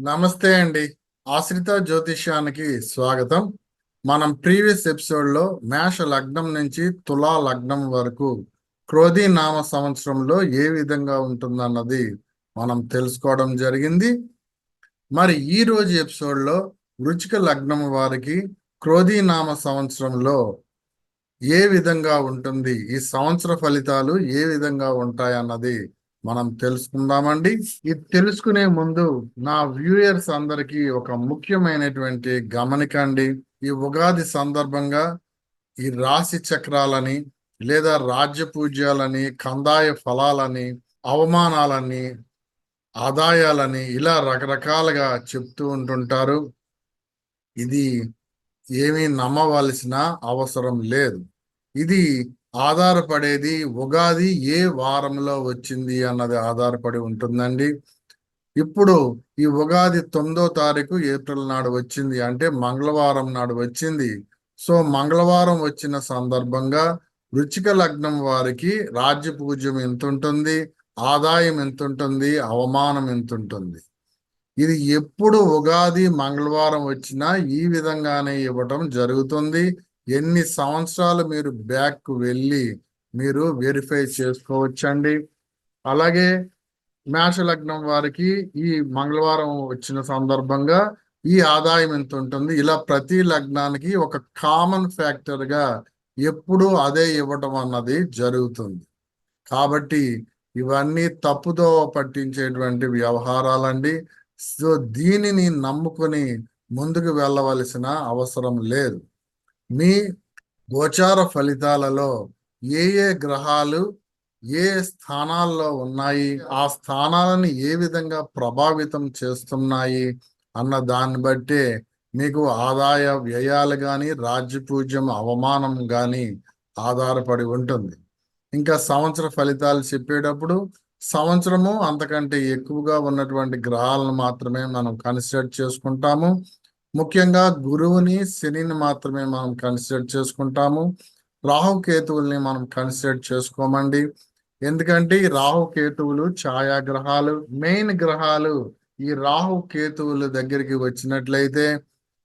నమస్తే అండి. ఆశ్రిత జ్యోతిష్యానికి స్వాగతం. మనం ప్రీవియస్ ఎపిసోడ్లో మేష లగ్నం నుంచి తులా లగ్నం వరకు క్రోధి నామ సంవత్సరంలో ఏ విధంగా ఉంటుందన్నది మనం తెలుసుకోవడం జరిగింది. మరి ఈ రోజు ఎపిసోడ్లో వృచిక లగ్నం వారికి క్రోధి నామ సంవత్సరంలో ఏ విధంగా ఉంటుంది? ఈ సంవత్సర ఫలితాలు ఏ విధంగా ఉంటాయన్నది మనం తెలుసుకుందామండి. ఇది తెలుసుకునే ముందు నా వ్యూయర్స్ అందరికీ ఒక ముఖ్యమైనటువంటి గమనికండి. ఈ ఉగాది సందర్భంగా ఈ రాశి చక్రాలని లేదా రాజ్య పూజ్యాలని కందాయ ఫలాలని అవమానాలని ఆదాయాలని ఇలా రకరకాలుగా చెప్తూ ఉంటుంటారు. ఇది ఏమీ నమ్మవలసిన అవసరం లేదు. ఇది ఆధారపడేది ఉగాది ఏ వారంలో వచ్చింది అన్నది ఆధారపడి ఉంటుందండి. ఇప్పుడు ఈ ఉగాది తొమ్మిదో తారీఖు ఏప్రిల్ నాడు వచ్చింది అంటే మంగళవారం నాడు వచ్చింది. సో మంగళవారం వచ్చిన సందర్భంగా వృచ్చిక లగ్నం వారికి రాజ్య పూజ్యం ఎంత ఉంటుంది ఆదాయం ఎంత ఉంటుంది అవమానం ఎంత ఉంటుంది ఇది ఎప్పుడు ఉగాది మంగళవారం వచ్చినా ఈ విధంగానే ఇవ్వటం జరుగుతుంది. ఎన్ని సంవత్సరాలు మీరు బ్యాక్ వెళ్ళి మీరు వెరిఫై చేసుకోవచ్చండి? అలాగే మేష లగ్నం వారికి ఈ మంగళవారం వచ్చిన సందర్భంగా ఈ ఆదాయం ఎంత ఉంటుంది? ఇలా ప్రతి లగ్నానికి ఒక కామన్ ఫ్యాక్టర్గా ఎప్పుడూ ఎప్పుడు అదే ఇవ్వటం అన్నది జరుగుతుంది. కాబట్టి ఇవన్నీ తప్పుతో పట్టించేటువంటి వ్యవహారాలండి. సో దీనిని నమ్ముకొని ముందుకు వెళ్ళవలసిన అవసరం లేదు. మీ గోచార ఫలితాలలో ఏ ఏ గ్రహాలు ఏ స్థానాల్లో ఉన్నాయి? ఆ స్థానాలను ఏ విధంగా ప్రభావితం చేస్తున్నాయి? అన్న దాన్ని బట్టే మీకు ఆదాయ వ్యయాలు కానీ రాజ్యపూజ్యం అవమానం కానీ ఆధారపడి ఉంటుంది. ఇంకా సంవత్సర ఫలితాలు చెప్పేటప్పుడు సంవత్సరము అంతకంటే ఎక్కువగా ఉన్నటువంటి గ్రహాలను మాత్రమే మనం కన్సిడర్ చేసుకుంటాము. ముఖ్యంగా గురువుని శనిని మాత్రమే మనం కన్సిడర్ చేసుకుంటాము. రాహు కేతువుల్ని మనం కన్సిడర్ చేసుకోమండి. ఎందుకంటే ఈ రాహు కేతువులు ఛాయాగ్రహాలు మెయిన్ గ్రహాలు ఈ రాహుకేతువుల దగ్గరికి వచ్చినట్లయితే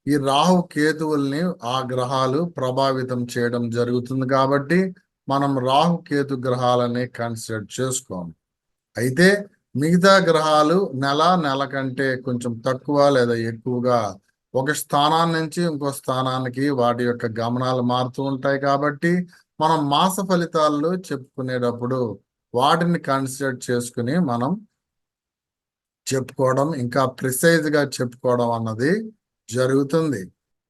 ఈ రాహు కేతువుల్ని ఆ గ్రహాలు ప్రభావితం చేయడం జరుగుతుంది కాబట్టి మనం రాహు కేతు గ్రహాలని కన్సిడర్ చేసుకోము. అయితే మిగతా గ్రహాలు నెల నెల కంటే కొంచెం తక్కువ లేదా ఎక్కువగా ఒక స్థానాన్ని నుంచి ఇంకో స్థానానికి వాటి యొక్క గమనాలు మారుతూ ఉంటాయి కాబట్టి మనం మాస ఫలితాల్లో చెప్పుకునేటప్పుడు వాటిని కన్సిడర్ చేసుకుని మనం చెప్పుకోవడం ఇంకా ప్రిసైజ్గా చెప్పుకోవడం అన్నది జరుగుతుంది.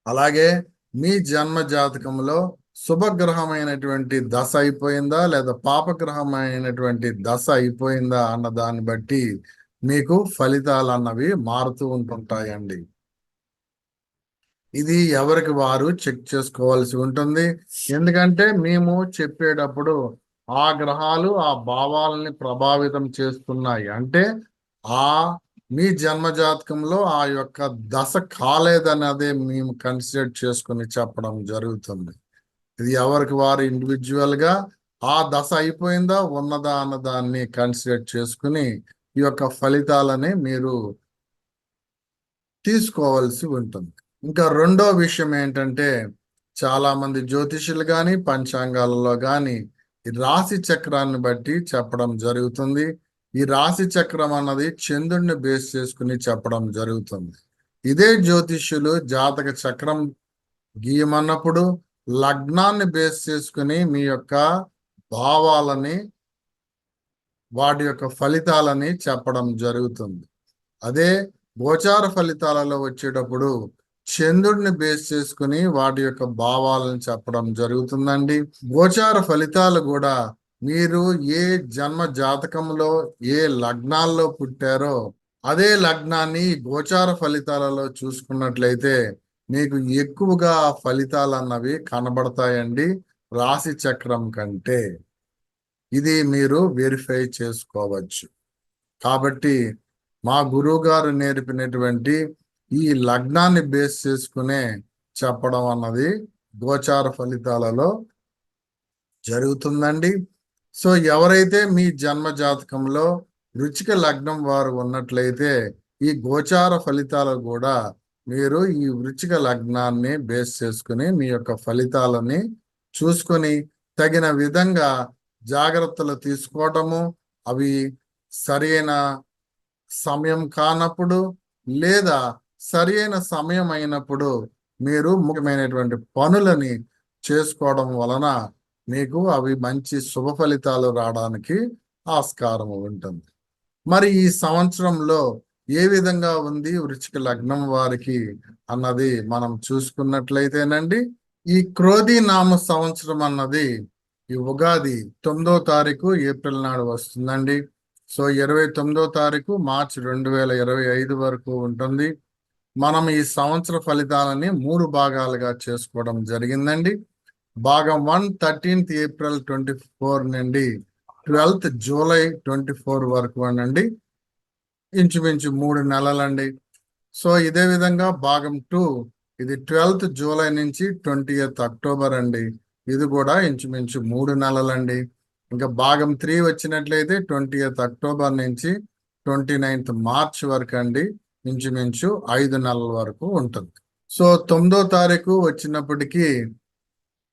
అలాగే మీ జన్మ జాతకంలో శుభగ్రహమైనటువంటి దశ అయిపోయిందా లేదా పాపగ్రహమైనటువంటి దశ అయిపోయిందా అన్న దాన్ని బట్టి మీకు ఫలితాలు అన్నవి మారుతూ ఉంటుంటాయండి. ఇది ఎవరికి వారు చెక్ చేసుకోవాల్సి ఉంటుంది. ఎందుకంటే మేము చెప్పేటప్పుడు ఆ గ్రహాలు ఆ భావాలని ప్రభావితం చేస్తున్నాయి. అంటే ఆ మీ జన్మజాతకంలో ఆ యొక్క దశ కాలేదన్నదే మేము కన్సిడర్ చేసుకుని చెప్పడం జరుగుతుంది. ఇది ఎవరికి వారు ఇండివిజువల్గా ఆ దశ అయిపోయిందా ఉన్నదా అన్న దాన్ని కన్సిడర్ చేసుకుని ఈ యొక్క ఫలితాలని మీరు తీసుకోవాల్సి ఉంటుంది. ఇంకా రెండో విషయం ఏంటంటే చాలామంది జ్యోతిషులు కానీ పంచాంగాలలో కానీ ఈ రాశి చక్రాన్ని బట్టి చెప్పడం జరుగుతుంది. ఈ రాశి చక్రం అన్నది చంద్రుడిని బేస్ చేసుకుని చెప్పడం జరుగుతుంది. ఇదే జ్యోతిష్యులు జాతక చక్రం గీయమన్నప్పుడు లగ్నాన్ని బేస్ చేసుకుని మీ యొక్క భావాలని వాటి యొక్క ఫలితాలని చెప్పడం జరుగుతుంది. అదే గోచార ఫలితాలలో వచ్చేటప్పుడు చంద్రుడిని బేస్ చేసుకుని వాటి యొక్క భావాలను చెప్పడం జరుగుతుందండి. గోచార ఫలితాలు కూడా మీరు ఏ జన్మ జాతకంలో ఏ లగ్నాల్లో పుట్టారో అదే లగ్నాన్ని గోచార ఫలితాలలో చూసుకున్నట్లయితే మీకు ఎక్కువగా ఫలితాలు అన్నవి కనబడతాయండి రాశి చక్రం కంటే. ఇది మీరు వెరిఫై చేసుకోవచ్చు. కాబట్టి మా గురువు గారు నేర్పినటువంటి ఈ లగ్నాన్ని బేస్ చేసుకునే చెప్పడం అన్నది గోచార ఫలితాలలో జరుగుతుందండి. సో ఎవరైతే మీ జన్మ జాతకంలో రుచిక లగ్నం వారు ఉన్నట్లయితే ఈ గోచార ఫలితాలు కూడా మీరు ఈ వృచ్చిక లగ్నాన్ని బేస్ చేసుకుని మీ యొక్క ఫలితాలని చూసుకొని తగిన విధంగా జాగ్రత్తలు తీసుకోవటము అవి సరైన సమయం కానప్పుడు లేదా సరి అయిన సమయం అయినప్పుడు మీరు ముఖ్యమైనటువంటి పనులని చేసుకోవడం వలన మీకు అవి మంచి శుభ ఫలితాలు రావడానికి ఆస్కారం ఉంటుంది. మరి ఈ సంవత్సరంలో ఏ విధంగా ఉంది వృచ్చిక లగ్నం వారికి అన్నది మనం చూసుకున్నట్లయితేనండి ఈ క్రోధి నామ సంవత్సరం అన్నది ఈ ఉగాది తొమ్మిదో తారీఖు ఏప్రిల్ నాడు వస్తుందండి. సో ఇరవై తొమ్మిదో తారీఖు మార్చి రెండు వేల ఇరవై ఐదు వరకు ఉంటుంది. మనం ఈ సంవత్సర ఫలితాలని మూడు భాగాలుగా చేసుకోవడం జరిగిందండి. భాగం one thirteenth April twenty four నుండి ట్వెల్త్ జూలై ట్వంటీ ఫోర్ వరకు అండి ఇంచుమించు మూడు నెలలండి. సో ఇదే విధంగా భాగం టూ ఇది ట్వెల్త్ జూలై నుంచి ట్వంటీ అక్టోబర్ అండి. ఇది కూడా ఇంచుమించు మూడు నెలలండి. ఇంకా భాగం త్రీ వచ్చినట్లయితే ట్వంటీ అక్టోబర్ నుంచి ట్వంటీ నైన్త్ మార్చ్ వరకు అండి. ఇంచుమించు ఐదు నెలల వరకు ఉంటుంది. సో తొమ్మిదో తారీఖు వచ్చినప్పటికీ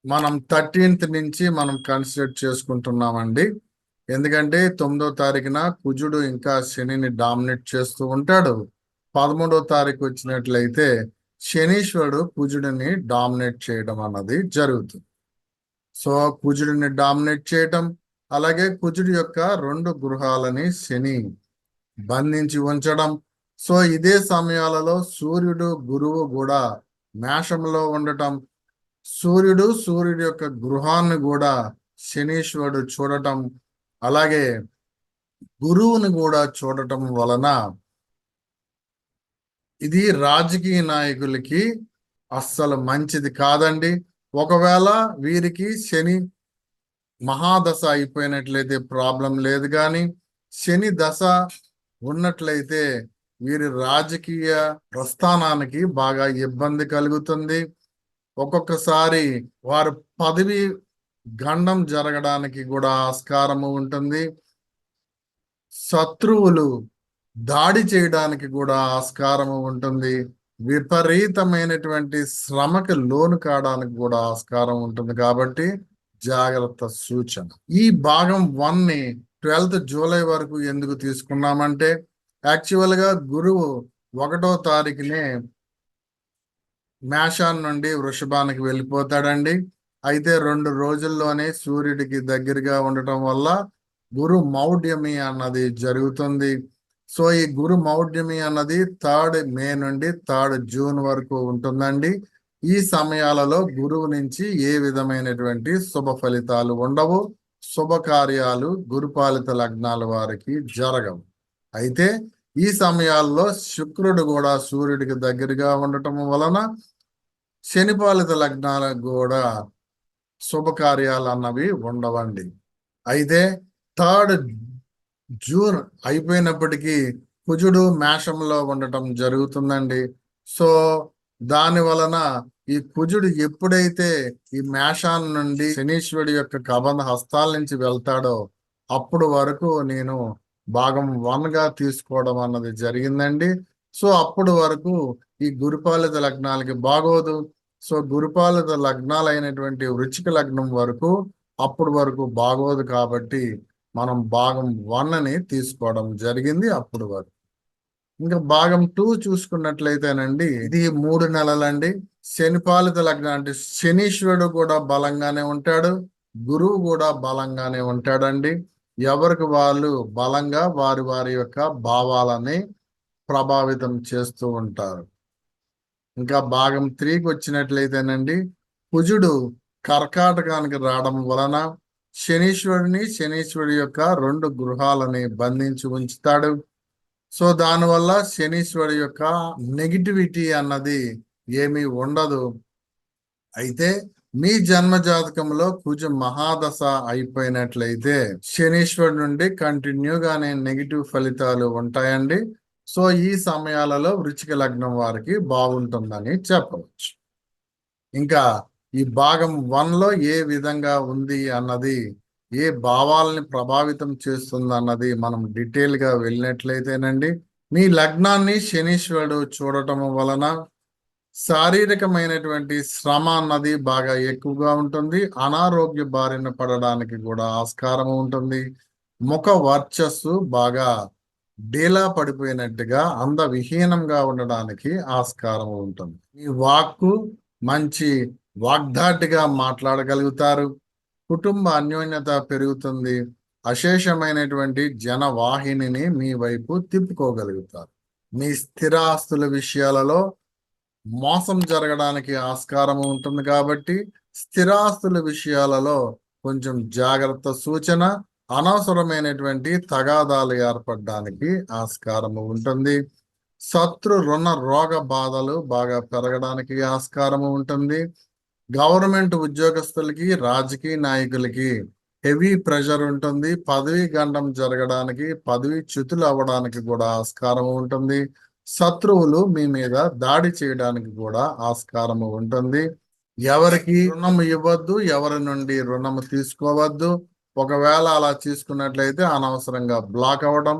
మనం థర్టీన్త్ నుంచి మనం కన్సిడర్ చేసుకుంటున్నామండి. ఎందుకంటే తొమ్మిదో తారీఖున కుజుడు ఇంకా శనిని డామినేట్ చేస్తూ ఉంటాడు. పదమూడో తారీఖు వచ్చినట్లయితే శనీశ్వరుడు కుజుడిని డామినేట్ చేయడం అన్నది జరుగుతుంది. సో కుజుడిని డామినేట్ చేయటం అలాగే కుజుడి యొక్క రెండు గృహాలని శని బంధించి ఉంచడం సో ఇదే సమయాలలో సూర్యుడు గురువు కూడా మేషంలో ఉండటం సూర్యుడు సూర్యుడు యొక్క గృహాన్ని కూడా శనీశ్వరుడు చూడటం అలాగే గురువుని కూడా చూడటం వలన ఇది రాజకీయ నాయకులకి అస్సలు మంచిది కాదండి. ఒకవేళ వీరికి శని మహాదశ అయిపోయినట్లయితే ప్రాబ్లం లేదు కానీ శని దశ ఉన్నట్లయితే వీరి రాజకీయ ప్రస్థానానికి బాగా ఇబ్బంది కలుగుతుంది. ఒక్కొక్కసారి వారు పదవి గండం జరగడానికి కూడా ఆస్కారము ఉంటుంది. శత్రువులు దాడి చేయడానికి కూడా ఆస్కారము ఉంటుంది. విపరీతమైనటువంటి శ్రమకి లోను కావడానికి కూడా ఆస్కారం ఉంటుంది కాబట్టి జాగ్రత్త సూచన. ఈ భాగం వన్ని ట్వెల్త్ జూలై వరకు ఎందుకు తీసుకున్నామంటే యాక్చువల్గా గురువు ఒకటో తారీఖునే మేషాన్ నుండి వృషభానికి వెళ్ళిపోతాడండి. అయితే రెండు రోజుల్లోనే సూర్యుడికి దగ్గరగా ఉండటం వల్ల గురు మౌఢ్యమి అన్నది జరుగుతుంది. సో ఈ గురు మౌఢ్యమి అన్నది థర్డ్ మే నుండి థర్డ్ జూన్ వరకు ఉంటుందండి. ఈ సమయాలలో గురువు నుంచి ఏ విధమైనటువంటి శుభ ఫలితాలు ఉండవు. శుభకార్యాలు గురుపాలిత లగ్నాల వారికి జరగవు. అయితే ఈ సమయాల్లో శుక్రుడు కూడా సూర్యుడికి దగ్గరగా ఉండటం వలన శనిపాలిత లగ్నాలకు కూడా శుభకార్యాలు అన్నవి ఉండవండి. అయితే థర్డ్ జూన్ అయిపోయినప్పటికీ కుజుడు మేషంలో ఉండటం జరుగుతుందండి. సో దాని వలన ఈ కుజుడు ఎప్పుడైతే ఈ మేషాన్ నుండి శనీశ్వరుడి యొక్క కబంధ హస్తాల నుంచి వెళ్తాడో అప్పుడు వరకు నేను భాగం వన్గా తీసుకోవడం అన్నది జరిగిందండి. సో అప్పుడు వరకు ఈ గురుపాలిత లగ్నాలకి బాగోదు. సో గురుపాలిత లగ్నాలు అయినటువంటి వృచ్చిక లగ్నం వరకు అప్పుడు వరకు బాగోదు కాబట్టి మనం భాగం వన్ అని తీసుకోవడం జరిగింది అప్పుడు వరకు. ఇంకా భాగం టూ చూసుకున్నట్లయితేనండి ఇది మూడు నెలలండి. శనిపాలిత లగ్నం అంటే శనీశ్వరుడు కూడా బలంగానే ఉంటాడు గురువు కూడా బలంగానే ఉంటాడండి. ఎవరికి వాళ్ళు బలంగా వారి వారి యొక్క భావాలని ప్రభావితం చేస్తూ ఉంటారు. ఇంకా భాగం త్రీకి వచ్చినట్లయితేనండి కుజుడు కర్కాటకానికి రావడం వలన శనీశ్వరుని శనీశ్వరుడి యొక్క రెండు గృహాలని బంధించి ఉంచుతాడు. సో దానివల్ల శనీశ్వరుడి యొక్క నెగిటివిటీ అన్నది ఏమీ ఉండదు. అయితే మీ జన్మ జాతకంలో కుజ మహాదశ అయిపోయినట్లయితే శనీశ్వరుడు నుండి కంటిన్యూగానే నెగిటివ్ ఫలితాలు ఉంటాయండి. సో ఈ సమయాలలో వృచ్చిక లగ్నం వారికి బాగుంటుందని చెప్పవచ్చు. ఇంకా ఈ భాగం వన్లో ఏ విధంగా ఉంది అన్నది ఏ భావాలని ప్రభావితం చేస్తుంది అన్నది మనం డీటెయిల్గా వెళ్ళినట్లయితేనండి. మీ లగ్నాన్ని శనీశ్వరుడు చూడటం వలన శారీరకమైనటువంటి శ్రమ అన్నది బాగా ఎక్కువగా ఉంటుంది. అనారోగ్య బారిన పడడానికి కూడా ఆస్కారం ఉంటుంది. ముఖ వర్చస్సు బాగా డీలా పడిపోయినట్టుగా అందవిహీనంగా ఉండడానికి ఆస్కారం ఉంటుంది. మీ వాక్కు మంచి వాగ్దాటిగా మాట్లాడగలుగుతారు. కుటుంబ అన్యోన్యత పెరుగుతుంది. అశేషమైనటువంటి జనవాహినిని మీ వైపు తిప్పుకోగలుగుతారు. మీ స్థిరాస్తుల విషయాలలో మోసం జరగడానికి ఆస్కారం ఉంటుంది కాబట్టి స్థిరాస్తుల విషయాలలో కొంచెం జాగ్రత్త సూచన అనవసరమైనటువంటి తగాదాలు ఏర్పడడానికి ఆస్కారము ఉంటుంది. శత్రు రుణ రోగ బాధలు బాగా పెరగడానికి ఆస్కారము ఉంటుంది. గవర్నమెంట్ ఉద్యోగస్తులకి రాజకీయ నాయకులకి హెవీ ప్రెషర్ ఉంటుంది. పదవి గండం జరగడానికి పదవి చ్యుతులు అవ్వడానికి కూడా ఆస్కారం ఉంటుంది. శత్రువులు మీ మీద దాడి చేయడానికి కూడా ఆస్కారము ఉంటుంది. ఎవరికి రుణం ఇవ్వద్దు ఎవరి నుండి రుణం తీసుకోవద్దు. ఒకవేళ అలా తీసుకున్నట్లయితే అనవసరంగా బ్లాక్ అవ్వడం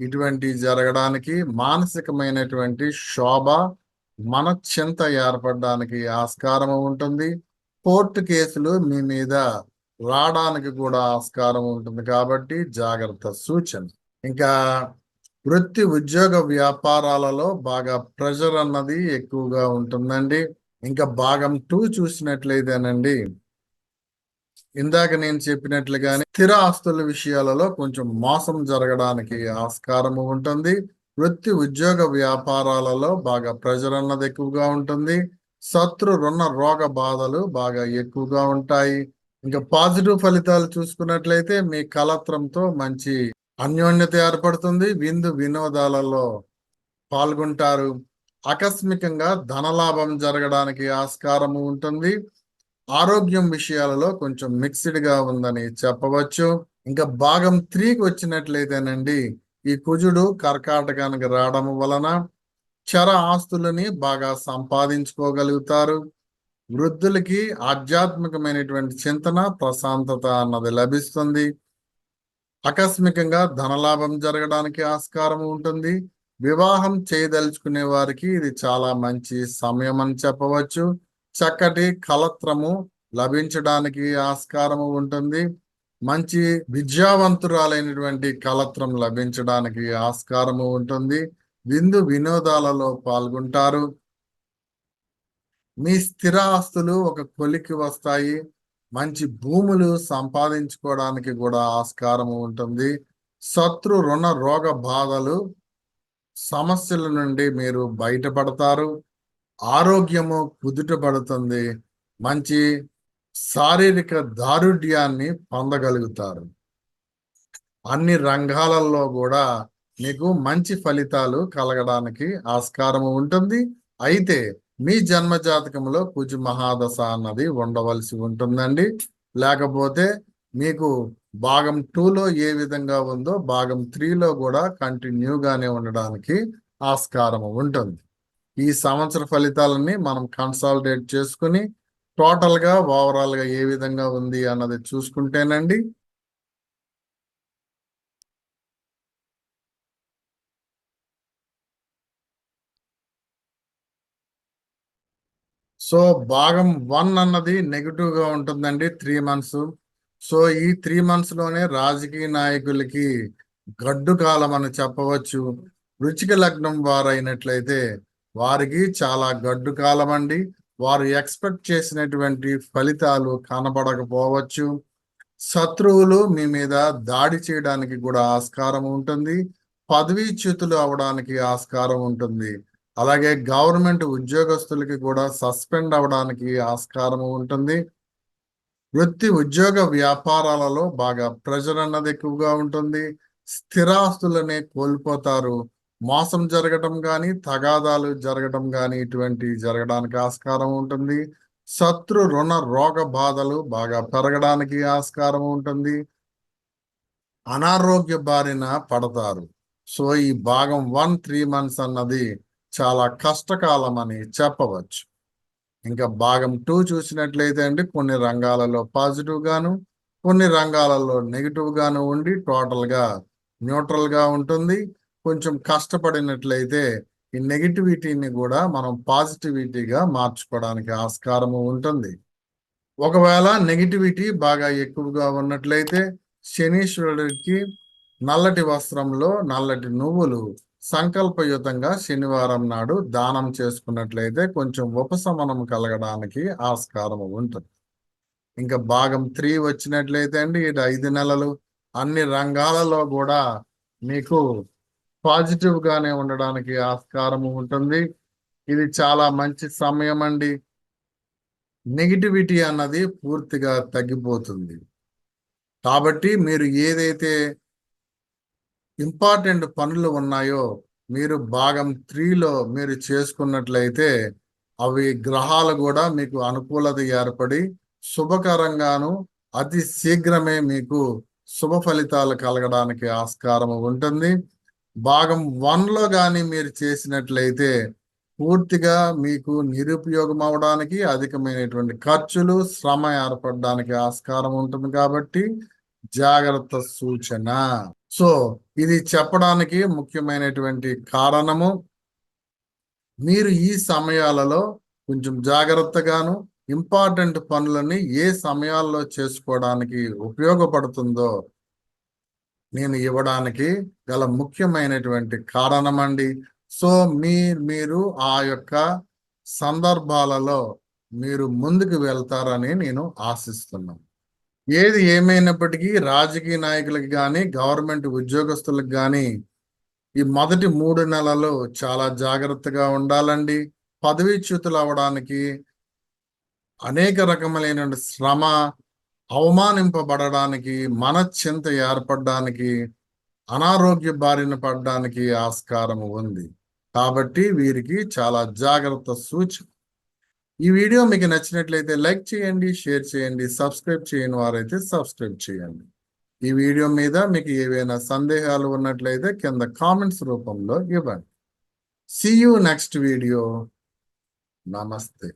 ఇటువంటి జరగడానికి మానసికమైనటువంటి శోభ మన చింత ఏర్పడడానికి ఆస్కారం ఉంటుంది. కోర్టు కేసులు మీ మీద రావడానికి కూడా ఆస్కారం ఉంటుంది కాబట్టి జాగ్రత్త సూచన. ఇంకా వృత్తి ఉద్యోగ వ్యాపారాలలో బాగా ప్రెషర్ అన్నది ఎక్కువగా ఉంటుందండి. ఇంకా భాగం టూ చూసినట్లయితేనండి. ఇందాక నేను చెప్పినట్లుగానే స్థిర ఆస్తుల విషయాలలో కొంచెం మోసం జరగడానికి ఆస్కారము ఉంటుంది. వృత్తి ఉద్యోగ వ్యాపారాలలో బాగా ప్రెజర్ అన్నది ఎక్కువగా ఉంటుంది. శత్రు రుణ రోగ బాధలు బాగా ఎక్కువగా ఉంటాయి. ఇంకా పాజిటివ్ ఫలితాలు చూసుకున్నట్లయితే మీ కలత్రంతో మంచి అన్యోన్యత ఏర్పడుతుంది. విందు వినోదాలలో పాల్గొంటారు. ఆకస్మికంగా ధనలాభం జరగడానికి ఆస్కారము ఉంటుంది. ఆరోగ్యం విషయాలలో కొంచెం మిక్స్డ్గా ఉందని చెప్పవచ్చు. ఇంకా భాగం త్రీకి వచ్చినట్లయితేనండి ఈ కుజుడు కర్కాటకానికి రావడం వలన చర ఆస్తులని బాగా సంపాదించుకోగలుగుతారు. వృద్ధులకి ఆధ్యాత్మికమైనటువంటి చింతన ప్రశాంతత అన్నది లభిస్తుంది. ఆకస్మికంగా ధనలాభం జరగడానికి ఆస్కారం ఉంటుంది. వివాహం చేయదలుచుకునే వారికి ఇది చాలా మంచి సమయం అని చెప్పవచ్చు. చక్కటి కలత్రము లభించడానికి ఆస్కారము ఉంటుంది. మంచి విద్యావంతురాలైనటువంటి కలత్రం లభించడానికి ఆస్కారము ఉంటుంది. విందు వినోదాలలో పాల్గొంటారు. మీ స్థిర ఆస్తులు ఒక కొలికి వస్తాయి. మంచి భూములు సంపాదించుకోవడానికి కూడా ఆస్కారం ఉంటుంది. శత్రు రుణ రోగ బాధలు సమస్యల నుండి మీరు బయటపడతారు. ఆరోగ్యము కుదుట పడుతుంది. మంచి శారీరక దారుఢ్యాన్ని పొందగలుగుతారు. అన్ని రంగాలలో కూడా మీకు మంచి ఫలితాలు కలగడానికి ఆస్కారము ఉంటుంది. అయితే మీ జన్మ జాతకంలో కుజ మహాదశ అన్నది ఉండవలసి ఉంటుందండి. లేకపోతే మీకు భాగం టూలో ఏ విధంగా ఉందో భాగం త్రీలో కూడా కంటిన్యూగానే ఉండడానికి ఆస్కారం ఉంటుంది. ఈ సంవత్సర ఫలితాలని మనం కన్సాలిడేట్ చేసుకుని టోటల్గా ఓవరాల్గా ఏ విధంగా ఉంది అన్నది చూసుకుంటేనండి సో భాగం వన్ అన్నది నెగిటివ్గా ఉంటుందండి త్రీ మంత్స్ సో ఈ త్రీ మంత్స్లోనే రాజకీయ నాయకులకి గడ్డు కాలం అని చెప్పవచ్చు. రుచిక లగ్నం వారైనట్లయితే వారికి చాలా గడ్డు కాలం అండి. వారు ఎక్స్పెక్ట్ చేసినటువంటి ఫలితాలు కనబడకపోవచ్చు. శత్రువులు మీ మీద దాడి చేయడానికి కూడా ఆస్కారం ఉంటుంది. పదవీచ్యుతులు అవడానికి ఆస్కారం ఉంటుంది. అలాగే గవర్నమెంట్ ఉద్యోగస్తులకి కూడా సస్పెండ్ అవడానికి ఆస్కారం ఉంటుంది. వృత్తి ఉద్యోగ వ్యాపారాలలో బాగా ప్రెజర్ అన్నది ఎక్కువగా ఉంటుంది. స్థిరాస్తులనే కోల్పోతారు. మోసం జరగటం కానీ తగాదాలు జరగటం కానీ ఇటువంటి జరగడానికి ఆస్కారం ఉంటుంది. శత్రు రుణ రోగ బాధలు బాగా పెరగడానికి ఆస్కారం ఉంటుంది. అనారోగ్య బారిన పడతారు. సో ఈ భాగం వన్ త్రీ మంత్స్ అన్నది చాలా కష్టకాలం అని చెప్పవచ్చు. ఇంకా భాగం టూ చూసినట్లయితే అండి కొన్ని రంగాలలో పాజిటివ్ గాను కొన్ని రంగాలలో నెగిటివ్ గాను ఉండి టోటల్గా న్యూట్రల్గా ఉంటుంది. కొంచెం కష్టపడినట్లయితే ఈ నెగిటివిటీని కూడా మనం పాజిటివిటీగా మార్చుకోవడానికి ఆస్కారము ఉంటుంది. ఒకవేళ నెగిటివిటీ బాగా ఎక్కువగా ఉన్నట్లయితే శనీశ్వరుడికి నల్లటి వస్త్రంలో నల్లటి నువ్వులు సంకల్పయుతంగా శనివారం నాడు దానం చేసుకున్నట్లయితే కొంచెం ఉపశమనం కలగడానికి ఆస్కారం ఉంటుంది. ఇంకా భాగం త్రీ వచ్చినట్లయితే అండి ఇటు ఐదు నెలలు అన్ని రంగాలలో కూడా మీకు పాజిటివ్గానే ఉండడానికి ఆస్కారం ఉంటుంది. ఇది చాలా మంచి సమయం అండి. నెగిటివిటీ అన్నది పూర్తిగా తగ్గిపోతుంది. కాబట్టి మీరు ఏదైతే ఇంపార్టెంట్ పనులు ఉన్నాయో మీరు భాగం త్రీలో మీరు చేసుకున్నట్లయితే అవి గ్రహాలు కూడా మీకు అనుకూలత ఏర్పడి శుభకరంగాను అతి శీఘ్రమే మీకు శుభ ఫలితాలు కలగడానికి ఆస్కారం ఉంటుంది. భాగం వన్లో కానీ మీరు చేసినట్లయితే పూర్తిగా మీకు నిరుపయోగం అవడానికి అధికమైనటువంటి ఖర్చులు శ్రమ ఏర్పడడానికి ఆస్కారం ఉంటుంది కాబట్టి జాగ్రత్త సూచన. సో ఇది చెప్పడానికి ముఖ్యమైనటువంటి కారణము. మీరు ఈ సమయాలలో కొంచెం జాగ్రత్తగాను ఇంపార్టెంట్ పనులని ఏ సమయాల్లో చేసుకోవడానికి ఉపయోగపడుతుందో నేను ఇవ్వడానికి గల ముఖ్యమైనటువంటి కారణం అండి సో మీ మీరు ఆ యొక్క సందర్భాలలో మీరు ముందుకు వెళ్తారని నేను ఆశిస్తున్నాను. ఏది ఏమైనప్పటికీ రాజకీయ నాయకులకు కానీ గవర్నమెంట్ ఉద్యోగస్తులకు కానీ ఈ మొదటి మూడు నెలలు చాలా జాగ్రత్తగా ఉండాలండి. పదవీచ్యుతులు అవడానికి అనేక రకములైన శ్రమ అవమానింపబడడానికి మనశ్చింత ఏర్పడడానికి అనారోగ్య బారిన పడడానికి ఆస్కారం ఉంది. కాబట్టి వీరికి చాలా జాగ్రత్త సూచన. ఈ వీడియో మీకు నచ్చినట్లయితే లైక్ చేయండి షేర్ చేయండి సబ్స్క్రైబ్ చేయని వారైతే సబ్స్క్రైబ్ చేయండి. ఈ వీడియో మీద మీకు ఏవైనా సందేహాలు ఉన్నట్లయితే కింద కామెంట్స్ రూపంలో ఇవ్వండి. సి యూ నెక్స్ట్ వీడియో నమస్తే.